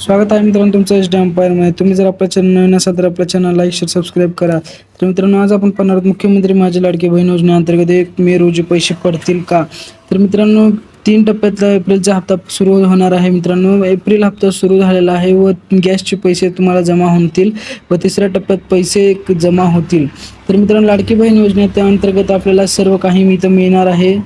स्वागत आहे मित्रांनो तुमचं एच डी अंपायरमध्ये तुम्ही जर आपल्या चॅनल नवीन असाल तर आपल्या चॅनल लाईक शेअर सबस्क्राईब करा. तर मित्रांनो आज आपण पाहणार आहोत मुख्यमंत्री माझी लाडकी बहीण योजनेअंतर्गत एक मे रोजी पैसे पडतील का? तर मित्रांनो तीन टप्प्यातला एप्रिलचा हप्ता सुरू होणार आहे मित्रांनो. एप्रिल हप्ता सुरू झालेला आहे व गॅसचे पैसे तुम्हाला जमा होतील व तिसऱ्या टप्प्यात पैसे जमा होतील. तर मित्रांनो लाडकी बहीण योजनेअंतर्गत अंतर्गत आपल्याला सर्व काही मी इथं मिळणार आहे.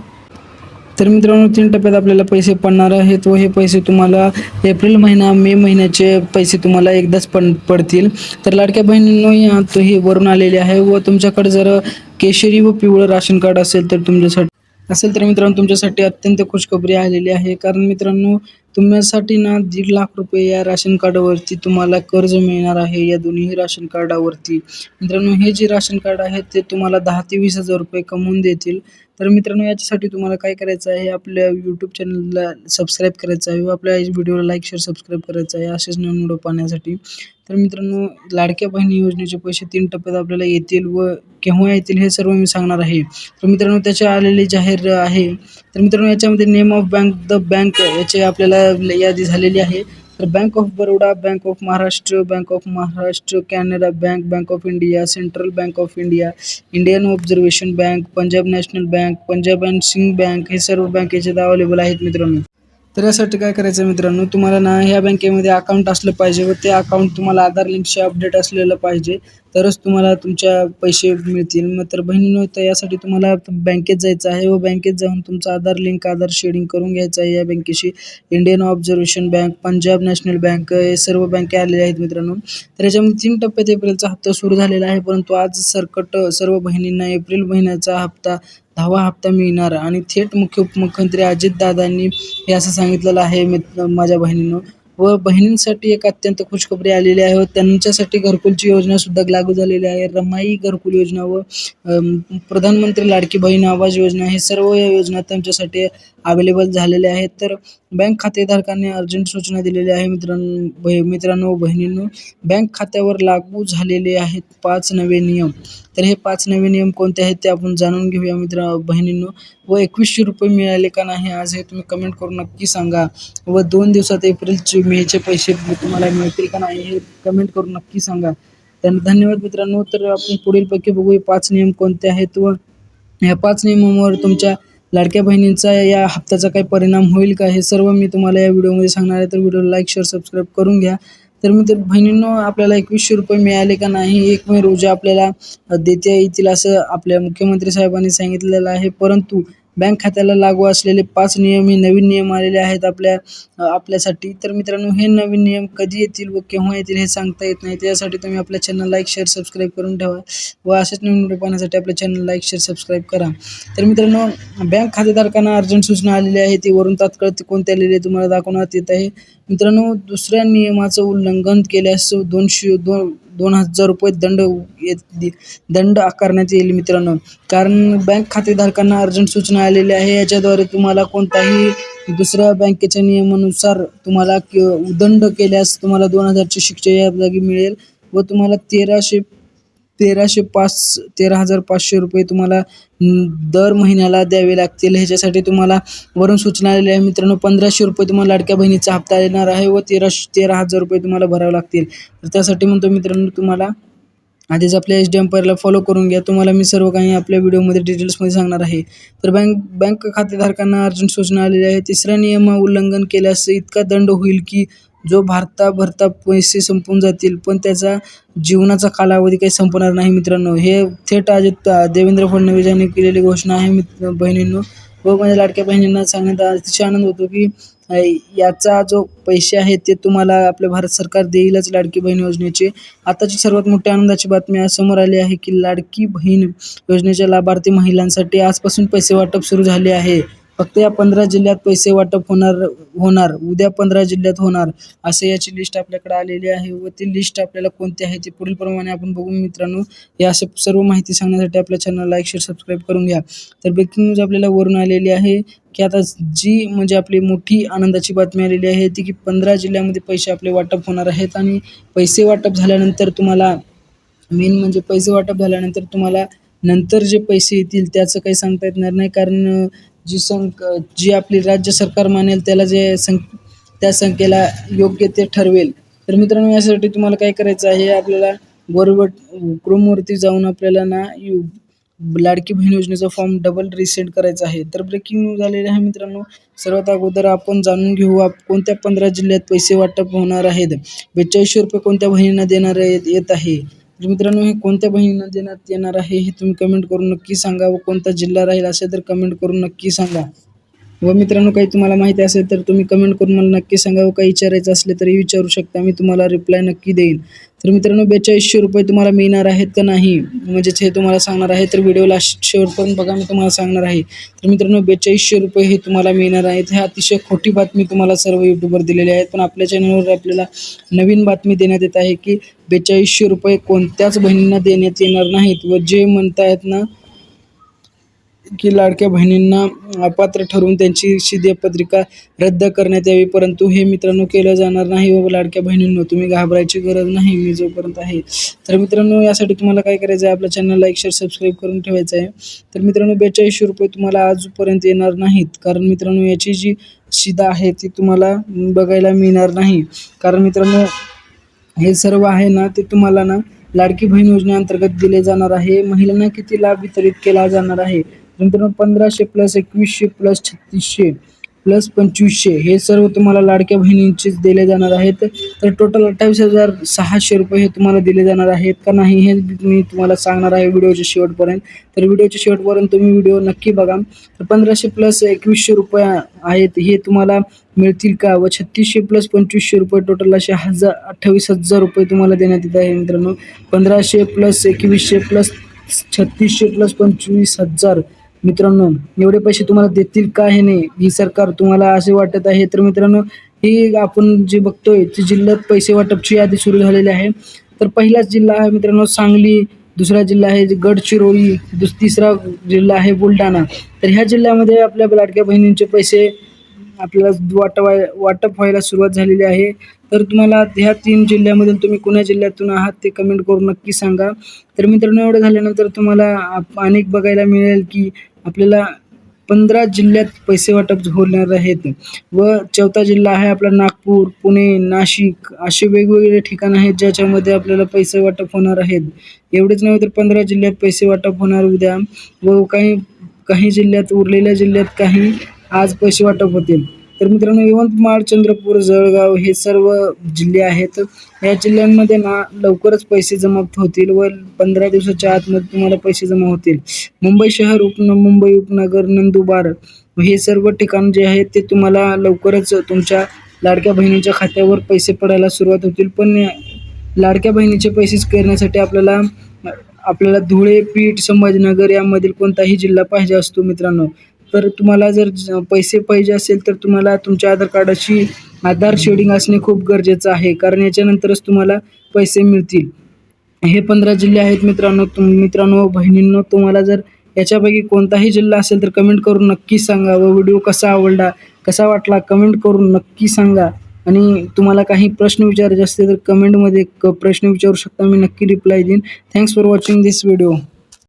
तर मित्रांनो तीन टप्प्यात आपल्याला पैसे पडणार आहेत व हे पैसे तुम्हाला एप्रिल महिना मे महिन्याचे पैसे तुम्हाला एकदाच पण पडतील. तर लाडक्या बहिणींनो या तो हे वरून आलेले आहे व तुमच्याकडे जर केशरी व पिवळं राशन कार्ड असेल तर तुमच्यासाठी असेल तर मित्रांनो तुमच्यासाठी अत्यंत खुशखबरी आलेली आहे. कारण मित्रांनो तुमच्यासाठी ना दीड लाख रुपये या राशन कार्डावरती तुम्हाला कर्ज मिळणार आहे या दोन्ही राशन कार्डावरती. मित्रांनो हे जे राशन कार्ड आहे ते तुम्हाला दहा ते वीस हजार रुपये कमवून देतील. तर मित्रांनो याच्यासाठी तुम्हाला काय करायचं आहे आपल्या यूट्यूब चॅनलला सबस्क्राईब करायचं आहे व आपल्या व्हिडिओला लाईक शेअर सबस्क्राईब करायचं आहे असेच नवीन व्हिडिओ पाहण्यासाठी. तर मित्रांनो लाडक्या बहिणी योजनेचे पैसे तीन टप्प्यात आपल्याला येतील व केव्हा येतील हे सर्व मी सांगणार आहे. तर मित्रांनो त्याचे आलेले जाहीर आहे. तर मित्रांनो याच्यामध्ये name of bank the bank याचे आपल्याला यादी झालेली आहे. तर bank of Baroda bank of Maharashtra bank of Maharashtra Canada bank bank of India central bank of India Indian observation bank Punjab national bank Punjab and Sind bank हे सर्व बँकेचे available आहेत मित्रांनो. तर यासाठी काय करायचं मित्रांनो तुम्हाला ना ह्या बँकेमध्ये अकाउंट असलं पाहिजे व ते अकाउंट तुम्हाला आधार लिंकशी अपडेट असलेलं पाहिजे. तरच तुम्हाला तुमच्या पैसे मिळतील. मग तर बहिणीनं तर यासाठी तुम्हाला बँकेत जायचं आहे व बँकेत जाऊन तुमचा आधार लिंक आधार शेडिंग करून घ्यायचं आहे या बँकेशी. Indian observation bank Punjab national bank हे सर्व बँके आलेले आहेत मित्रांनो. तर याच्यामध्ये तीन टप्प्यात एप्रिलचा हप्ता सुरू झालेला आहे परंतु आज सरकट सर्व बहिणींना एप्रिल महिन्याचा हप्ता दहावा हप्ता मिळणार. आणि थेट मुख्य उपमुख्यमंत्री अजितदादांनी हे असं सांगितलेलं आहे मित्र माझ्या बहिणीनं. व बहिणींसाठी एक अत्यंत खुशखबरी आलेली आहे व त्यांच्यासाठी घरकुलची योजना सुद्धा लागू झालेली आहे. रमाई घरकुल योजना व प्रधानमंत्री लाडकी बहीण आवाज योजना हे सर्व या योजना त्यांच्यासाठी अवेलेबल झालेले आहेत. तर बँक खातेधारकांनी अर्जंट सूचना दिलेल्या आहे. मित्रांनो मित्रांनो बहिणींनो बँक खात्यावर लागू झालेले आहेत पाच नवे नियम. तर हे पाच नवे नियम कोणते आहेत ते आपण जाणून घेऊया मित्र बहिणींनो. व एकवीसशे रुपये मिळाले का नाही आज हे तुम्ही कमेंट करून नक्की सांगा. व दोन दिवसात एप्रिलचे मेचे पैसे तुम्हाला मिळतील का नाही हे कमेंट करून नक्की सांगा. तर धन्यवाद मित्रांनो. तर आपण पुढील पैकी पाच नियम कोणते आहेत व या पाच नियमांवर तुमच्या लाडक्या बहिणींचा या हप्त्याचा काही परिणाम होईल का हे सर्व मी तुम्हाला या व्हिडिओमध्ये सांगणार आहे. तर व्हिडिओला लाईक शेअर सबस्क्राईब करून घ्या. तर मी तर बहिणींनो आपल्याला एकवीसशे रुपये मिळाले का नाही एक मे रोजी आपल्याला देता येतील असं आपल्या मुख्यमंत्री साहेबांनी सांगितलेलं आहे. परंतु बँक खात्याला लागू असलेले पाच नियम हे नवीन नियम आलेले आहेत आपल्या आपल्यासाठी. तर मित्रांनो हे नवीन नियम कधी येतील व केव्हा येतील हे सांगता येत नाही. त्यासाठी तुम्ही आपल्या चॅनल लाईक शेअर सबस्क्राईब करून ठेवा व असेच नवीन व्हिडिओ पाहण्यासाठी आपल्या चॅनल लाईक शेअर सबस्क्राईब करा. तर मित्रांनो बँक खातेधारकांना अर्जंट सूचना आलेली आहे. ती वरून तात्काळ कोणते आलेली आहे तुम्हाला दाखवण्यात येत आहे. मित्रांनो दुसऱ्या नियमाचं उल्लंघन केल्यास दोनशे दोन दोन हजार रुपये दंड दंड आकारण्यात येईल मित्रांनो. कारण बँक खातेधारकांना अर्जंट सूचना आलेली आहे. याच्याद्वारे तुम्हाला कोणताही दुसऱ्या बँकेच्या नियमानुसार तुम्हाला दंड केल्यास तुम्हाला दोन हजारची शिक्षा या जागी मिळेल व तुम्हाला तेराशे तेराशे पाच तेरा हजार पाचशे रुपये तुम्हाला दर महिन्याला द्यावे लागतील. ह्याच्यासाठी तुम्हाला वरून सूचना आलेली आहे. मित्रांनो पंधराशे रुपये तुम्हाला लाडक्या बहिणीचा हप्ता येणार आहे व तेराशे तेरा हजार रुपये तुम्हाला भरावे लागतील. तर त्यासाठी म्हणतो मित्रांनो तुम्हाला आधीच आपल्या एच डी एम्पायरला फॉलो करून घ्या. तुम्हाला मी सर्व काही आपल्या व्हिडिओमध्ये डिटेल्समध्ये सांगणार आहे. तर बँक बँक खातेधारकांना अर्जंट सूचना आलेली आहे. तिसऱ्या नियम उल्लंघन केल्यास इतका दंड होईल की जो भारता भरता पैसे संपून जातील पण त्याचा जीवनाचा कालावधी काही संपणार नाही मित्रांनो. हे थेट अजित देवेंद्र फडणवीस यांनी केलेली घोषणा आहे मित्र बहिणींनो. व माझ्या लाडक्या बहिणींना सांगण्यात अतिशय आनंद होतो की याचा जो पैसे आहे ते तुम्हाला आपल्या भारत सरकार देईलच लाडकी बहीण योजनेचे. आताची सर्वात मोठ्या आनंदाची बातमी आज समोर आली आहे की लाडकी बहीण योजनेच्या लाभार्थी महिलांसाठी आजपासून पैसे वाटप सुरू झाले आहे. फक्त या पंधरा जिल्ह्यात पैसे वाटप होणार होणार उद्या पंधरा जिल्ह्यात होणार असं याची लिस्ट आपल्याकडे आलेली आहे व ती लिस्ट आपल्याला कोणती आहे ती पुढील प्रमाणे आपण बघू. मित्रांनो या असे सर्व माहिती सांगण्यासाठी आपल्या चॅनल लाईक शेअर सबस्क्राईब करून घ्या. तर ब्रेकिंग न्यूज आपल्याला वरून आलेली आहे की आता जी म्हणजे आपली मोठी आनंदाची बातमी आलेली आहे ती की पंधरा जिल्ह्यामध्ये पैसे आपले वाटप होणार आहेत आणि पैसे वाटप झाल्यानंतर तुम्हाला मेन म्हणजे पैसे वाटप झाल्यानंतर तुम्हाला नंतर जे पैसे येतील त्याचं काही सांगता येणार नाही. कारण जी संक जी आपली राज्य सरकार मानेल त्याला जे सं त्या संख्येला योग्य ते ठरवेल. तर मित्रांनो यासाठी तुम्हाला काय करायचं आहे आपल्याला वरवट क्रोमवरती जाऊन आपल्याला ना यू लाडकी बहीण योजनेचा फॉर्म डबल रिसेंड करायचा आहे. तर ब्रेकिंग न्यूज आलेली आहे मित्रांनो सर्वात अगोदर आपण जाणून घेऊ आप कोणत्या पंधरा जिल्ह्यात पैसे वाटप होणार आहेत? बेचाळीसशे रुपये कोणत्या बहिणींना देणार येत आहे? तर मित्रांनो हे कोणत्या बहिणींना देण्यात येणार आहे हे तुम्ही कमेंट करून नक्की सांगा व कोणता जिल्हा राहील असेल तर कमेंट करून नक्की सांगा. व मित्रांनो काही तुम्हाला माहिती असेल तर तुम्ही कमेंट करून मला नक्की सांगा व काही विचारायचं असले तरी विचारू शकता मी तुम्हाला रिप्लाय नक्की देईन तर मित्रांनो बेचाळीसशे रुपये तुम्हाला मिळणार आहेत का नाही? म्हणजेच हे तुम्हाला सांगणार आहे तर व्हिडिओला शेवटपर्यंत बघा मी तुम्हाला सांगणार आहे. तर मित्रांनो बेचाळीसशे रुपये हे तुम्हाला मिळणार आहेत. हे अतिशय खोटी बातमी तुम्हाला सर्व यूट्यूबवर दिलेली आहेत. पण आपल्या चॅनलवर आपल्याला नवीन बातमी देण्यात येत आहे की बेचाळीसशे रुपये कोणत्याच बहिणींना देण्यात येणार नाहीत व जे म्हणतायत ना की लाडक्या बहिणींना अपात्र ठरवून त्यांची शिध्यपत्रिका रद्द करण्यात यावी. परंतु हे मित्रांनो केलं जाणार नाही. व लाडक्या बहिणींनो तुम्ही घाबरायची गरज नाही. मी जोपर्यंत आहे. तर मित्रांनो यासाठी तुम्हाला काय करायचं आहे आपल्या चॅनल लाईक शेअर सबस्क्राईब करून ठेवायचं आहे. तर मित्रांनो बेचाळीसशे रुपये तुम्हाला आजपर्यंत येणार नाहीत. कारण मित्रांनो याची जी शिदा आहे ती तुम्हाला बघायला मिळणार नाही. कारण मित्रांनो हे सर्व आहे ना ते तुम्हाला ना लाडकी बहीण योजनेअंतर्गत दिले जाणार आहे. महिलांना किती लाभ वितरित केला जाणार आहे? नंतर पंधराशे प्लस एकवीसशे प्लस छत्तीसशे प्लस पंचवीसशे हे सर्व तुम्हाला लाडक्या बहिणींचेच दिले जाणार आहेत. तर टोटल अठ्ठावीस हजार सहाशे रुपये हे तुम्हाला दिले जाणार आहेत का नाही हे मी तुम्हाला सांगणार आहे व्हिडिओच्या शेवटपर्यंत. तर व्हिडिओच्या शेवटपर्यंत तुम्ही व्हिडिओ नक्की बघा. तर पंधराशे प्लस एकवीसशे रुपये आहेत हे तुम्हाला मिळतील का? व छत्तीसशे प्लस पंचवीसशे रुपये टोटल असे हजार अठ्ठावीस हजार रुपये तुम्हाला देण्यात येत आहे मित्रांनो. पंधराशे प्लस एकवीसशे प्लस छत्तीसशे प्लस पंचवीस हजार मित्रांनो एवढे पैसे तुम्हाला देतील का हे नाही ही सरकार तुम्हाला असे वाटत आहे. तर मित्रांनो ही आपण जे बघतोय ते जिल्ह्यात पैसे वाटपची यादी सुरू झालेली आहे. तर पहिलाच जिल्हा आहे मित्रांनो सांगली. दुसरा जिल्हा आहे गडचिरोली. दुस तिसरा जिल्हा आहे बुलढाणा. तर ह्या जिल्ह्यामध्ये आपल्या लाडक्या बहिणींचे पैसे आपल्याला वाटवाय वाटप व्हायला सुरुवात झालेली आहे. तर तुम्हाला ह्या तीन जिल्ह्यामधून तुम्ही कुण्या जिल्ह्यातून आहात ते कमेंट करून नक्की सांगा. तर मित्रांनो एवढं झाल्यानंतर तुम्हाला आप- अनेक बघायला मिळेल की आपल्याला पंधरा जिल्ह्यात पैसे वाटप होणार आहेत व चौथा जिल्हा आहे आपला नागपूर पुणे नाशिक असे वेगवेगळे ठिकाणं आहेत ज्याच्यामध्ये आपल्याला पैसे वाटप होणार आहेत. एवढेच नव्हे तर पंधरा जिल्ह्यात पैसे वाटप होणार उद्या व काही काही जिल्ह्यात उरलेल्या जिल्ह्यात काही आज पैसे वाटप होतील. तर मित्रांनो यवतमाळ चंद्रपूर जळगाव हे सर्व जिल्हे आहेत. या जिल्ह्यांमध्ये ना लवकरच पैसे जमा होतील व पंधरा दिवसाच्या आतमध्ये तुम्हाला पैसे जमा होतील. मुंबई शहर उपन मुंबई उपनगर नंदुबार हे सर्व ठिकाण जे आहेत ते तुम्हाला लवकरच तुमच्या लाडक्या बहिणीच्या खात्यावर पैसे पडायला सुरुवात होतील. पण लाडक्या बहिणीचे पैसे करण्यासाठी आपल्याला आपल्याला धुळे पीठ संभाजीनगर यामधील कोणताही जिल्हा पाहिजे असतो मित्रांनो. तर तुम्हाला जर पैसे पाहिजे असेल तर तुम्हाला तुमच्या आधार कार्डाची आधार शेडिंग असणे खूप गरजेचं आहे. कारण याच्यानंतरच तुम्हाला पैसे मिळतील. हे पंधरा जिल्हे आहेत मित्रांनो. तुम मित्रांनो बहिणींनो तुम्हाला जर याच्यापैकी कोणताही जिल्हा असेल तर कमेंट करून नक्की सांगा व व्हिडिओ कसा आवडला कसा वाटला कमेंट करून नक्की सांगा. आणि तुम्हाला काही प्रश्न विचारायचे असतील तर कमेंटमध्ये क प्रश्न विचारू शकता. मी नक्की रिप्लाय देईन. Thanks for watching this video